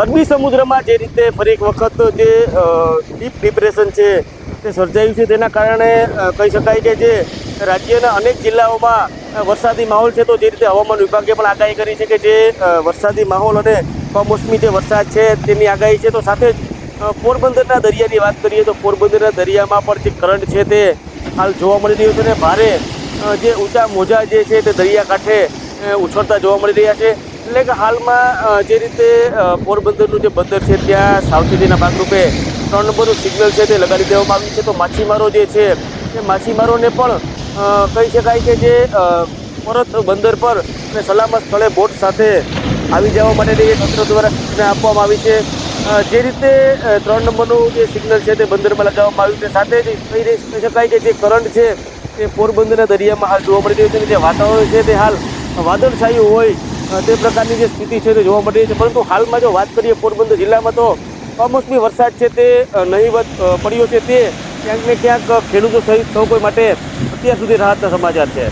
અરબી સમુદ્રમાં જે રીતે ફરી એક વખત જે ડીપ ડિપ્રેશન છે, તે સર્જાયું છે, તેના કારણે કહી શકાય કે જે રાજ્યના અનેક જિલ્લાઓમાં વરસાદી માહોલ છે, તો જે રીતે હવામાન વિભાગે પણ આગાહી કરી છે કે જે વરસાદી માહોલ અને કમોસમી જે વરસાદ છે, તેની આગાહી છે. તો સાથે જ પોરબંદરના દરિયાની વાત કરીએ તો પોરબંદરના દરિયામાં પણ જે કરંટ છે, તે હાલ જોવા મળી રહ્યું છે અને ભારે જે ઊંચા મોજા જે છે, તે દરિયાકાંઠે ઉછળતા જોવા મળી રહ્યા છે. એટલે કે હાલમાં જે રીતે પોરબંદરનું જે બંદર છે, ત્યાં સાવચેતીના ભાગરૂપે ત્રણ નંબરનું સિગ્નલ છે તે લગાડી દેવામાં આવ્યું છે. તો માછીમારો જે છે તે માછીમારોને પણ કહી શકાય કે જે પરત બંદર પર અને સલામત સ્થળે બોટ સાથે આવી જવા માટેની એક તંત્ર દ્વારા સૂચના આપવામાં આવી છે. જે રીતે ત્રણ નંબરનું જે સિગ્નલ છે તે બંદરમાં લગાવવામાં આવ્યું છે. સાથે જ કહી શકાય કે જે કરંટ છે, તે પોરબંદરના દરિયામાં હાલ જોવા મળી રહ્યું છે જે વાતાવરણ છે તે હાલ વાદળછાયું હોય તે પ્રકારની જે સ્થિતિ છે તે જોવા મળી છે. પરંતુ હાલમાં જો વાત કરીએ પોરબંદર જિલ્લામાં તો કમોસમી વરસાદ છે તે નહીવત પડ્યો છે તે. ક્યાંક ને ક્યાંક ખેડૂતો સહિત સૌ કોઈ માટે અત્યાર સુધી રાહતના સમાચાર છે.